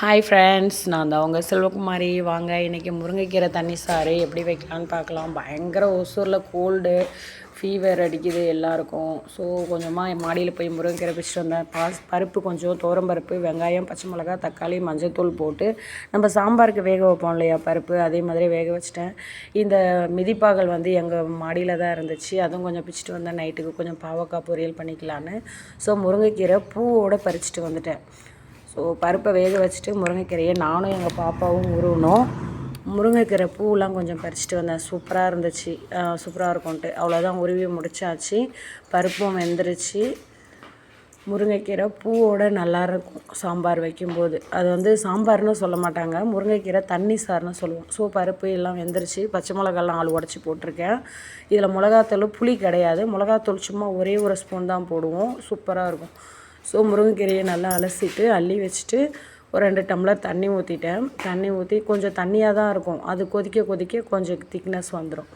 Hi friends நான் தான் உங்கள் செல்வகுமாரி. வாங்க இன்றைக்கி முருங்கைக்கீரை தண்ணி சாறு எப்படி வைக்கலான்னு பார்க்கலாம். பயங்கர ஒசூரில் கோல்டு ஃபீவர் அடிக்குது எல்லாருக்கும். ஸோ கொஞ்சமாக மாடியில் போய் முருங்கைக்கீரை பிடிச்சிட்டு வந்தேன். பாஸ் பருப்பு கொஞ்சம் பருப்பு வெங்காயம் பச்சை மிளகா தக்காளி மஞ்சள்தூள் போட்டு நம்ம சாம்பாருக்கு வேக வைப்போம் இல்லையா பருப்பு? அதே மாதிரி வேக வச்சிட்டேன். இந்த மிதிப்பாகல் வந்து எங்கள் மாடியில் தான் இருந்துச்சு. அதுவும் கொஞ்சம் பிடிச்சிட்டு வந்தேன். நைட்டுக்கு கொஞ்சம் பாவக்காய் பொரியல் பண்ணிக்கலான்னு. ஸோ முருங்கைக்கீரை பூவோடு பறிச்சிட்டு வந்துட்டேன். ஸோ பருப்பை வேக வச்சுட்டு முருங்கைக்கீரையை நானும் எங்கள் பாப்பாவும் உருவணும். முருங்கைக்கீரை பூவெலாம் கொஞ்சம் பறிச்சிட்டு வந்தேன். சூப்பராக இருந்துச்சு. சூப்பராக இருக்கும்ட்டு அவ்வளோதான் உருவி முடிச்சாச்சு. பருப்பும் வெந்துருச்சு. முருங்கைக்கீரை பூவோட நல்லாயிருக்கும் சாம்பார் வைக்கும்போது. அது வந்து சாம்பார்னு சொல்ல மாட்டாங்க. முருங்கைக்கீரை தண்ணி சார்னு சொல்லுவோம். ஸோ பருப்பு எல்லாம் வெந்துருச்சு. பச்சை மிளகாலாம் ஆள் உடச்சி போட்டிருக்கேன். இதில் மிளகாத்தூள் புளி கிடையாது. மிளகாத்தூள் சும்மா ஒரே ஒரு ஸ்பூன் தான் போடுவோம். சூப்பராக இருக்கும். ஸோ முருங்கைக்கீரையை நல்லா அலசிட்டு அள்ளி வச்சுட்டு ஒரு ரெண்டு டம்ளர் தண்ணி ஊற்றிட்டேன் தண்ணி ஊற்றி கொஞ்சம் தண்ணியாக தான் இருக்கும். அது கொதிக்க கொதிக்க கொஞ்சம் திக்னஸ் வந்துடும்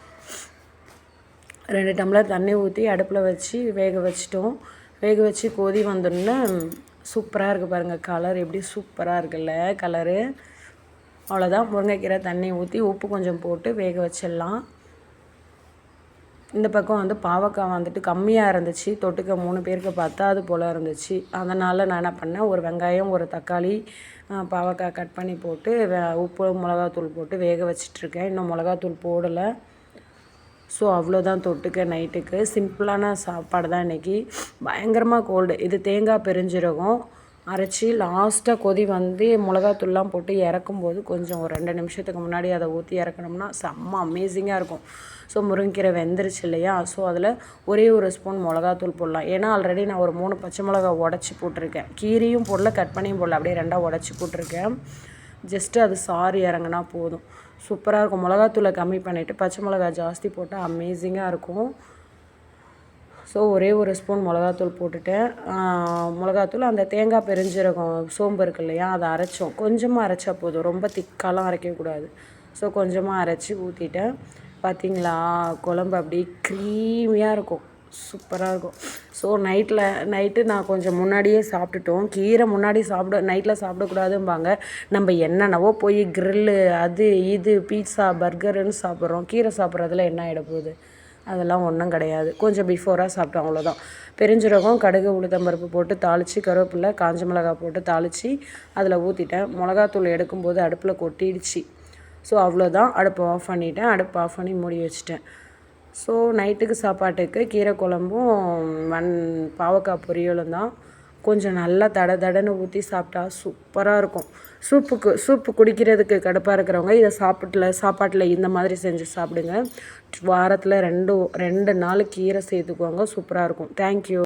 ரெண்டு டம்ளர் தண்ணி ஊற்றி அடுப்பில் வச்சு வேக வச்சிட்டோம். வேக வச்சு கொதி வந்தோடனே சூப்பராக இருக்குது பாருங்கள் கலர் எப்படி சூப்பராக இருக்குல்ல கலரு அவ்வளோதான் முருங்கைக்கீரை தண்ணி ஊற்றி உப்பு கொஞ்சம் போட்டு வேக வச்சிடலாம். இந்த பக்கம் வந்து பாவக்காய் வந்துட்டு கம்மியாக இருந்துச்சு. தொட்டுக்க மூணு பேருக்கு பத்தாது போல் இருந்துச்சு. அதனால் நான் என்ன பண்ணேன் ஒரு வெங்காயம் ஒரு தக்காளி பாவக்காய் கட் பண்ணி போட்டு உப்பு மிளகாத்தூள் போட்டு வேக வச்சிட்ருக்கேன். இன்னும் மிளகாத்தூள் போடலை. ஸோ அவ்வளோதான் தொட்டுக்க நைட்டுக்கு. சிம்பிளான சாப்பாடு தான் இன்றைக்கி பயங்கரமாக கோல்டு இது தேங்காய் பெருஞ்சிரகம். அரைச்சி லாஸ்ட்டாக கொதி வந்து மிளகாத்தூள்லாம் போட்டு இறக்கும்போது கொஞ்சம் ஒரு ரெண்டு நிமிஷத்துக்கு முன்னாடி அதை ஊற்றி இறக்கணும்னா செம்ம அமேசிங்காக இருக்கும். ஸோ முருங்கீரை வெந்துருச்சு இல்லையா? ஸோ அதில் ஒரே ஒரு ஸ்பூன் மிளகாத்தூள் போடலாம். ஏன்னா ஆல்ரெடி நான் ஒரு மூணு பச்சை மிளகா உடச்சி போட்டிருக்கேன். கீரையும் போடல கட் பண்ணியும் போடல. அப்படியே ரெண்டாக உடச்சி போட்டிருக்கேன். ஜஸ்ட்டு அது சாறு இறங்கினா போதும். சூப்பராக இருக்கும். மிளகாத்தூளை கம்மி பண்ணிவிட்டு பச்சை மிளகா ஜாஸ்தி போட்டால் அமேசிங்காக இருக்கும். ஸோ ஒரே ஒரு ஸ்பூன் மிளகாத்தூள் போட்டுட்டேன். மிளகாத்தூள் அந்த தேங்காய் பெருஞ்சீரகம் சோம்பு இருக்கு இல்லையா அதை அரைச்சோம். கொஞ்சமாக அரைச்சா போதும். ரொம்ப திக்காலாம் அரைக்கக்கூடாது. ஸோ கொஞ்சமாக அரைச்சி ஊற்றிட்டேன் பார்த்தீங்களா குழம்பு அப்படியே க்ரீமியாக இருக்கும். சூப்பராக இருக்கும். ஸோ நைட்டில் நைட்டு நான் கொஞ்சம் முன்னாடியே சாப்பிட்டுட்டோம். கீரை முன்னாடி சாப்பிட நைட்டில் சாப்பிடக்கூடாதும்பாங்க. நம்ம என்னென்னவோ போய் க்ரில்லு அது இது பீட்சா பர்கருன்னு சாப்பிட்றோம். கீரை சாப்பிட்றதுல என்ன ஆகிட போகுது? அதெல்லாம் ஒன்றும் கிடையாது. கொஞ்சம் பிஃபோராக சாப்பிட்டோம் அவ்வளோதான் பெருஞ்சீரகம் கடுகு உளுத்தம்பருப்பு போட்டு தாளித்து கருவேப்பிலை காஞ்ச மிளகா போட்டு தாளித்து அதில் ஊற்றிட்டேன் மிளகாத்தூள் எடுக்கும்போது அடுப்பில் கொட்டிடுச்சு. ஸோ அவ்வளோதான் அடுப்பை ஆஃப் பண்ணிவிட்டேன் அடுப்பு ஆஃப் பண்ணி மூடி வச்சுட்டேன். ஸோ நைட்டுக்கு சாப்பாட்டுக்கு கீரை குழம்பும் மண் பாவக்காய் பொரியலும் தான். கொஞ்சம் நல்லா தட தடன்னு ஊற்றி சாப்பிட்டா சூப்பராக இருக்கும். சூப்புக்கு சூப்பு குடிக்கிறதுக்கு கடுப்பாக இருக்கிறவங்க இதை சாப்பிட்ல சாப்பாட்டில் இந்த மாதிரி செஞ்சு சாப்பிடுங்க. வாரத்தில் ரெண்டு ரெண்டு நாள் கீரை சேர்த்துக்குவாங்க சூப்பராக இருக்கும். தேங்க்யூ